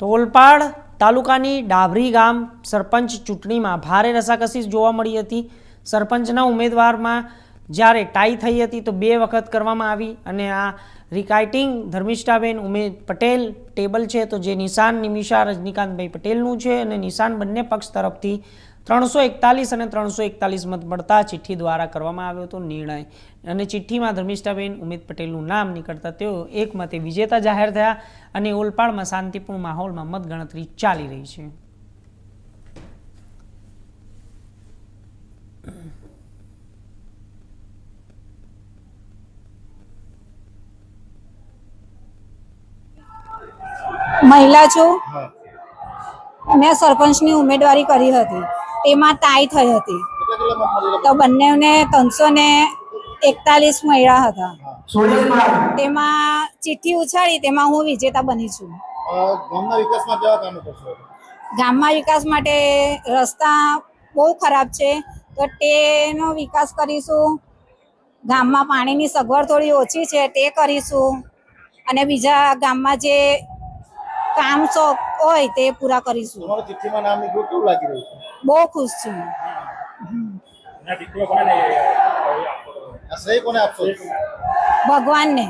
તો ઓલપાડ તાલુકાની ડાભરી ગામ સરપંચ ચૂંટણીમાં ભારે રસાકસી જોવા મળી હતી. સરપંચના ઉમેદવારમાં જ્યારે ટાઈ થઈ હતી તો બે વખત કરવામાં આવી અને આ રિકાઇટિંગ ધર્મિષ્ઠાબેન ઉમેદ પટેલ ટેબલ છે તો જે નિશાન નિમિષા રજનીકાંતભાઈ પટેલનું છે અને નિશાન બંને પક્ષ તરફથી ત્રણસો એકતાલીસ અને ત્રણસો એકતાલીસ મત મળતા ચિઠ્ઠી દ્વારા કરવામાં આવ્યો હતો નિર્ણય. અને ચિઠ્ઠીમાં ધર્મિષ્ઠાબેન ઉમેદ પટેલનું નામ નીકળતા તેઓ એક વિજેતા જાહેર થયા અને ઓલપાડમાં શાંતિપૂર્ણ માહોલમાં મતગણતરી ચાલી રહી છે. મહિલા છું? મેં સરપંચની ઉમેદવારી કરી હતી. તેમાં તાઈ થઈ હતી. તો બંનેને ત્રણસો ને એકતાલીસ મળ્યા હતા તેમાં ચિઠ્ઠી ઉછાળી તેમાં હું વિજેતા બની છું. ગામમાં વિકાસ માટે રસ્તા બહુ ખરાબ છે તો તેનો વિકાસ કરીશું. ગામમાં પાણીની સગવડ થોડી ઓછી છે તે કરીશું. અને બીજા ગામમાં જે કામ શોખ હોય તે પૂરા કરીશું. તમારું ચિઠ્ઠીમાં નામ નીકળ્યું કેવું લાગી રહ્યું છે? બહુ ખુશ છું. આ શ્રેય કોને આપશો? ભગવાનને.